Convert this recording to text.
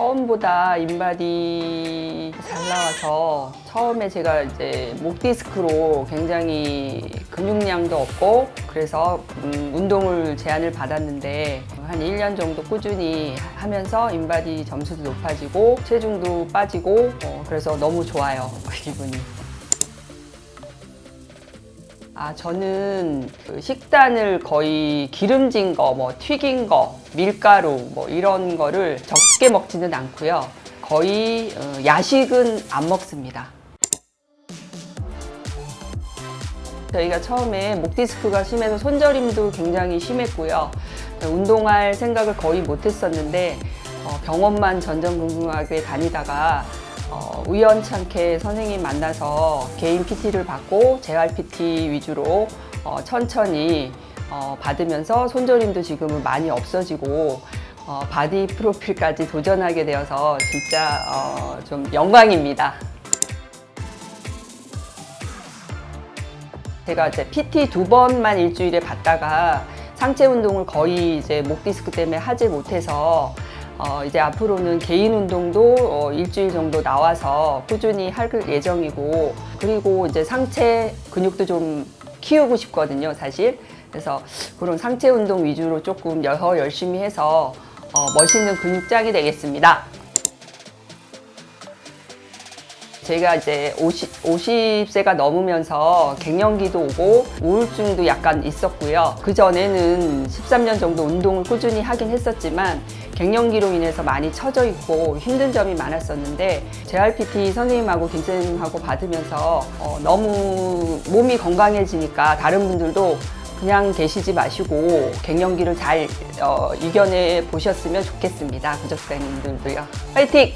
처음보다 인바디 잘 나와서 처음에 제가 이제 목 디스크로 굉장히 근육량도 없고 그래서 음, 운동을 제안을 받았는데 한 1년 정도 꾸준히 하면서 인바디 점수도 높아지고 체중도 빠지고 어, 그래서 너무 좋아요 그 기분이. 아, 저는 그 식단을 거의 기름진 거, 뭐 튀긴 거, 밀가루 뭐 이런 거를 적게 먹지는 않고요. 거의 어, 야식은 안 먹습니다. 저희가 처음에 목 디스크가 심해서 손저림도 굉장히 심했고요. 운동할 생각을 거의 못 했었는데 어, 병원만 전전긍긍하게 다니다가 어, 우연찮게 선생님 만나서 개인 PT를 받고 재활 PT 위주로 어, 천천히 어, 받으면서 손저림도 지금은 많이 없어지고 어, 바디 프로필까지 도전하게 되어서 진짜 어, 좀 영광입니다. 제가 이제 PT 두 번만 일주일에 받다가 상체 운동을 거의 이제 목 디스크 때문에 하지 못해서 어 이제 앞으로는 개인 운동도 어 일주일 정도 나와서 꾸준히 할 예정이고 그리고 이제 상체 근육도 좀 키우고 싶거든요, 사실. 그래서 그런 상체 운동 위주로 조금 더 열심히 해서 어 멋있는 근육장이 되겠습니다. 제가 이제 50, 50세가 넘으면서 갱년기도 오고 우울증도 약간 있었고요. 그 전에는 13년 정도 운동을 꾸준히 하긴 했었지만 갱년기로 인해서 많이 처져 있고 힘든 점이 많았었는데 JRPT 선생님하고 김선생님하고 받으면서 어, 너무 몸이 건강해지니까 다른 분들도 그냥 계시지 마시고 갱년기를 잘 어, 이겨내 보셨으면 좋겠습니다. 구독자님들도요. 파이팅!